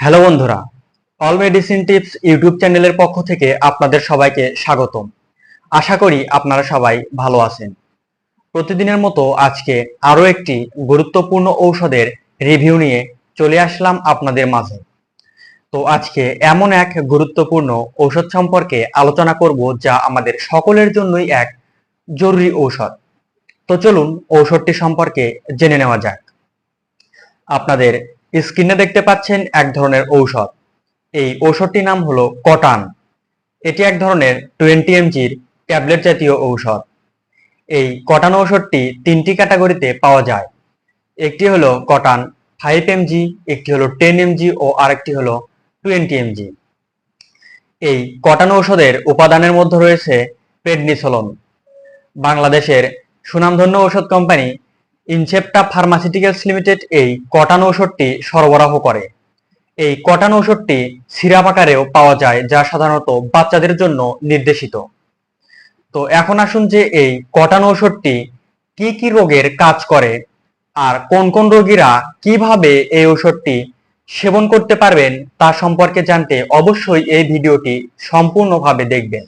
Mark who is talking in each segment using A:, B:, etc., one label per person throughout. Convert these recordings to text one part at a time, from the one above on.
A: Hello বন্ধুরা, all medicine tips YouTube চ্যানেলের পক্ষ থেকে আপনাদের সবাইকে স্বাগতম। আশা করি আপনারা সবাই ভালো আছেন। প্রতিদিনের মতো আজকে আরও একটি গুরুত্বপূর্ণ ঔষধের রিভিউ নিয়ে চলে আসলাম আপনাদের মাঝে। তো আজকে এমন এক গুরুত্বপূর্ণ ঔষধ সম্পর্কে আলোচনা করব যা আমাদের সকলের জন্যই এক জরুরি ঔষধ। তো চলুন ঔষধটি সম্পর্কে জেনে নেওয়া যাক। আপনাদের স্ক্রিনে দেখতে পাচ্ছেন এক ধরনের ঔষধ। এই ঔষধটির নাম হলো কটান। এটি এক ধরনের টোয়েন্টি এমজির ট্যাবলেট জাতীয় ঔষধ। এই কটান ঔষধটি তিনটি ক্যাটাগরিতে পাওয়া যায়। একটি হলো কটান ফাইভ এমজি, একটি হলো টেন এমজি ও আরেকটি হলো টোয়েন্টি এমজি। এই কটান ঔষধের উপাদানের মধ্যে রয়েছে প্রেডনিসোলন বাংলাদেশের সুনামধন্য ঔষধ কোম্পানি ইনসেপ্টা ফার্মাসিউটিক্যালস লিমিটেড এই কটান ঔষধটি সরবরাহ করে। এই কটান ঔষধটি সিরাপ আকারেও পাওয়া যায়, যা সাধারণত বাচ্চাদের জন্য নির্দেশিত। তো এখন আসুন যে এই কটান ঔষধটি কি কি রোগের কাজ করে আর কোন কোন রোগীরা কীভাবে এই ঔষধটি সেবন করতে পারবেন তা সম্পর্কে জানতে অবশ্যই এই ভিডিওটি সম্পূর্ণভাবে দেখবেন।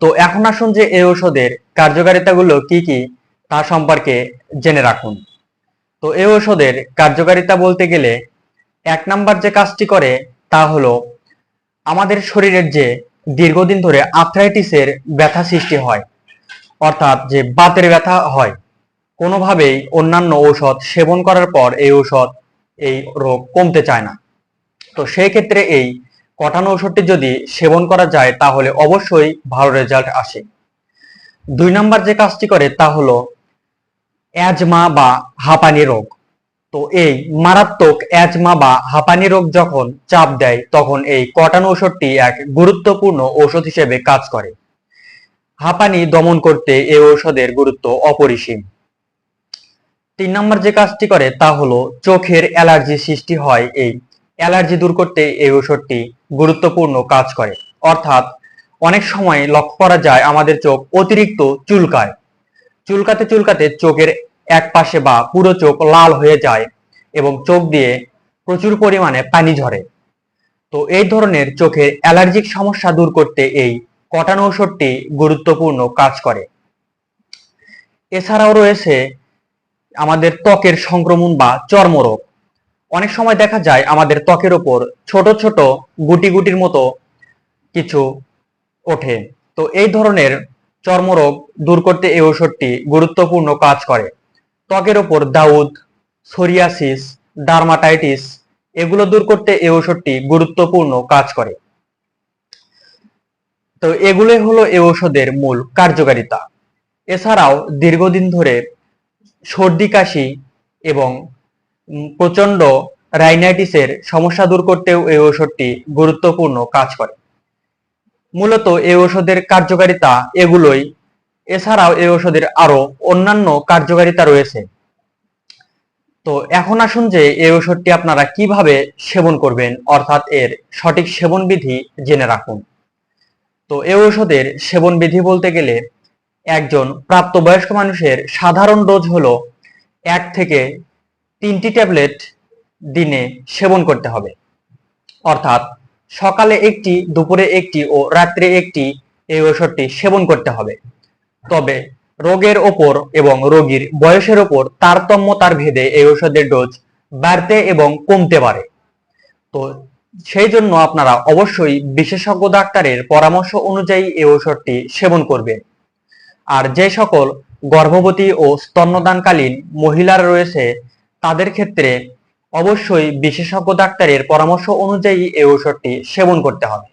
A: তো এখন আসুন যে এই ঔষধের কার্যকারিতাগুলো কি কি তা সম্পর্কে জেনে রাখুন। তো এই ঔষধের কার্যকারিতা বলতে গেলে এক নাম্বার যে কাজটি করে তা হলো আমাদের শরীরের যে দীর্ঘদিন ধরে আর্থ্রাইটিসের ব্যথা সৃষ্টি হয়, অর্থাৎ যে বাতের ব্যথা হয়, কোনোভাবেই অন্যান্য ঔষধ সেবন করার পর এই ঔষধ এই রোগ কমতে চায় না। তো সেই ক্ষেত্রে এই কটানো ঔষধটি যদি সেবন করা যায় তাহলে অবশ্যই ভালো রেজাল্ট আসে। দুই নাম্বার যে কাজটি করে তা হলো অ্যাজমা বা হাঁপানি রোগ। তো এই মারাত্মক অ্যাজমা বা হাঁপানি রোগ যখন চাপ দেয়, তখন এই কটান ঔষধটি এক গুরুত্বপূর্ণ ঔষধ হিসেবে কাজ করে। হাঁপানি দমন করতে এই ঔষধের গুরুত্ব অপরিসীম। তিন নম্বর যে কাজটি করে, তা হলো চোখের অ্যালার্জি সৃষ্টি হয়। এই অ্যালার্জি দূর করতে এই ঔষধটি গুরুত্বপূর্ণ কাজ করে। অর্থাৎ অনেক সময় লক্ষ্য করা যায়, আমাদের চোখ অতিরিক্ত চুলকায়। চুলকাতে চুলকাতে চোখের এক পাশে বা পুরো চোখ লাল হয়ে যায় এবং চোখ দিয়ে প্রচুর পরিমাণে পানি ঝরে। তো এই ধরনের চোখের অ্যালার্জিক সমস্যা দূর করতে এই কটান ঔষধটি গুরুত্বপূর্ণ কাজ করে। এছাড়াও রয়েছে আমাদের ত্বকের সংক্রমণ বা চর্মরোগ। অনেক সময় দেখা যায় আমাদের ত্বকের ওপর ছোট ছোট গুটি গুটির মতো কিছু ওঠে। তো এই ধরনের চর্মরোগ দূর করতে এই ঔষধটি গুরুত্বপূর্ণ কাজ করে। ত্বকের ওপর দাউদ সোরিয়াসিস ডার্মাটাইটিস এগুলো দূর করতে এই ঔষধটি গুরুত্বপূর্ণ কাজ করে। তো এগুলোই হলো এই ঔষধের মূল কার্যকারিতা। এছাড়াও দীর্ঘদিন ধরে সর্দি কাশি এবং উম, প্রচণ্ড রাইনাইটিসের সমস্যা দূর করতেও এই ঔষধটি গুরুত্বপূর্ণ কাজ করে। মূলত এই ঔষধের কার্যকারিতা এগুলোই। এছাড়াও এই ঔষধের আরও অন্যান্য কার্যকারিতা রয়েছে। তো এখন আসুন যে এই ওষুধটি আপনারা কীভাবে সেবন করবেন, অর্থাৎ এর সঠিক সেবন বিধি জেনে রাখুন। তো এই ঔষধের সেবন বিধি বলতে গেলে একজন প্রাপ্তবয়স্ক মানুষের সাধারণ ডোজ হলো এক থেকে তিনটি ট্যাবলেট দিনে সেবন করতে হবে। অর্থাৎ সকালে একটি, দুপুরে একটি ও রাত্রে একটি এই ঔষধটি সেবন করতে হবে। তবে রোগের ওপর এবং রোগীর বয়সের ওপর তারতম্যতার ভেদে এই ঔষধের ডোজ বাড়তে এবং কমতে পারে। তো সেই জন্য আপনারা অবশ্যই বিশেষজ্ঞ ডাক্তারের পরামর্শ অনুযায়ী এই ঔষধটি সেবন করবেন। আর যে সকল গর্ভবতী ও স্তন্যদানকালীন মহিলারা রয়েছে, তাদের ক্ষেত্রে অবশ্যই বিশেষজ্ঞ ডাক্তারের পরামর্শ অনুযায়ী এই ঔষধটি সেবন করতে হবে।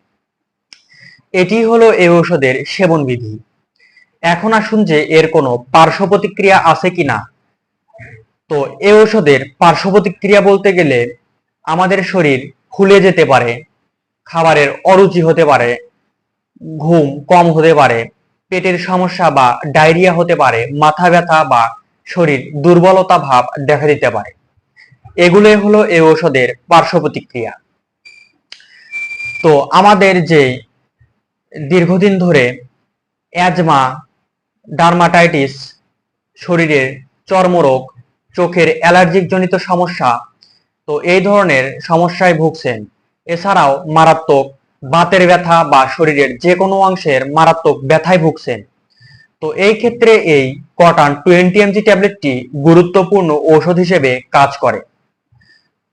A: এটি হলো এই ঔষধের সেবন বিধি। এখন আসুন যে এর কোনো পার্শ্ব প্রতিক্রিয়া আছে কিনা। তো এই ঔষধের পার্শ্ব প্রতিক্রিয়া বলতে গেলে আমাদের শরীর ফুলে যেতে পারে, খাবারের অরুচি হতে পারে, ঘুম কম হতে পারে, পেটের সমস্যা বা ডায়রিয়া হতে পারে, মাথা ব্যথা বা শরীর দুর্বলতা ভাব দেখা দিতে পারে। এগুলোই হলো এই ঔষধের পার্শ্ব প্রতিক্রিয়া। তো আমাদের যে দীর্ঘদিন ধরে অ্যাজমা ডার্মাটাইটিস শরীরের চর্মরোগ, চোখের অ্যালার্জিক জনিত সমস্যা, তো এই ধরনের সমস্যায় ভুগছেন। এছাড়াও মারাত্মক বাতের ব্যথা বা শরীরের যে কোনো অংশের মারাত্মক ব্যথায় ভুগছেন। তো এই ক্ষেত্রে এই কটান টোয়েন্টি এমজি ট্যাবলেটটি গুরুত্বপূর্ণ ঔষধ হিসেবে কাজ করে।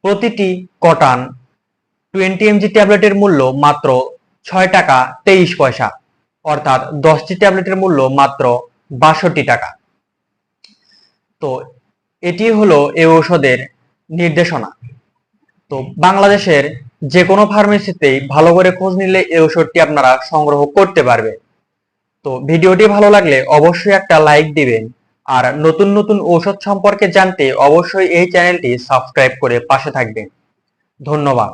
A: প্রতিটি কটান টোয়েন্টি এমজি ট্যাবলেটের মূল্য মাত্র ছয় টাকা তেইশ পয়সা, অর্থাৎ দশটি ট্যাবলেটের মূল্য মাত্র বাষট্টি টাকা। তো এটি হলো এই ঔষধের নির্দেশনা। তো বাংলাদেশের যে কোনো ফার্মেসিতেই ভালো করে খোঁজ নিলে এই ওষুধটি আপনারা সংগ্রহ করতে পারবে। তো ভিডিওটি ভালো লাগলে অবশ্যই একটা লাইক দিবেন আর নতুন নতুন ঔষধ সম্পর্কে জানতে অবশ্যই এই চ্যানেলটি সাবস্ক্রাইব করে পাশে থাকবেন। ধন্যবাদ।